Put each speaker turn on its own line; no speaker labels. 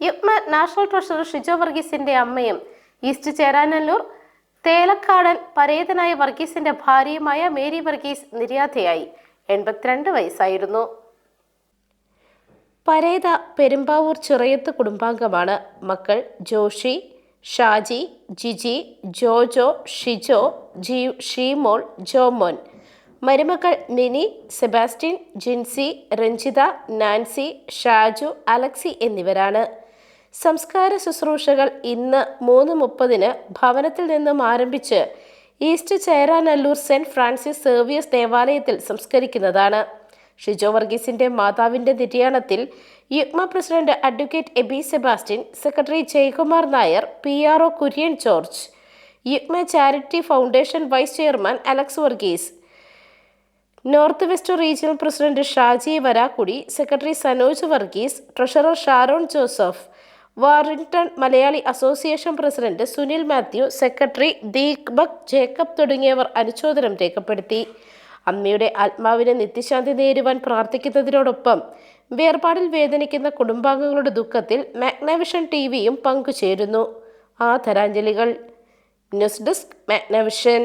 യുഗ്മ national treasurer Shijo വർഗീസിന്റെ അമ്മയും east Cheranallur തേലക്കാടൻ പരേതനായ വർഗീസിന്റെ ഭാര്യയുമായ മേരി വർഗീസ് നിര്യാതയായി. എൺപത്തിരണ്ട് വയസ്സായിരുന്നു. പരേത പെരുമ്പാവൂർ ചിറയത്ത് കുടുംബാംഗമാണ്. മക്കൾ ജോഷി ഷാജി ജിജി ജോജോ ഷിജോ ജി ഷീമോൾ ജോമോൻ. മരുമക്കൾ Nini Sebastian Jincy Ranjitha Nancy Shaju Alexy എന്നിവരാണ്. സംസ്കാര ശുശ്രൂഷകൾ ഇന്ന് മൂന്ന് മുപ്പതിന് ഭവനത്തിൽ നിന്നും ആരംഭിച്ച് ഈസ്റ്റ് ചേരാനല്ലൂർ സെന്റ് ഫ്രാൻസിസ് സേവിയസ് ദേവാലയത്തിൽ സംസ്കരിക്കുന്നതാണ്. ഷിജോ വർഗീസിന്റെ മാതാവിന്റെ നിര്യാണത്തിൽ UUKMA president advocate Aby Sebastian secretary Jayakumar Nair P R O Kurian George UUKMA charity foundation vice chairman Alex Varghese north west regional president Shaji Varakkudy secretary Sanoj Varghese treasurer Sharon Joseph Warrington Malayali association president Sunil Mathew secretary Deepak Jacob തുടങ്ങിയവർ അനുശോചനം രേഖപ്പെടുത്തി. അമ്മയുടെ ആത്മാവിനെ നിത്യശാന്തി നേരുവാൻ പ്രാർത്ഥിക്കുന്നതിനോടൊപ്പം വേർപാടിൽ വേദനിക്കുന്ന കുടുംബാംഗങ്ങളുടെ ദുഃഖത്തിൽ Magnavision T വിയും പങ്കുചേരുന്നു ആദരാഞ്ജലികൾ ന്യൂസ് ഡെസ്ക് മാഗ്നവിഷൻ.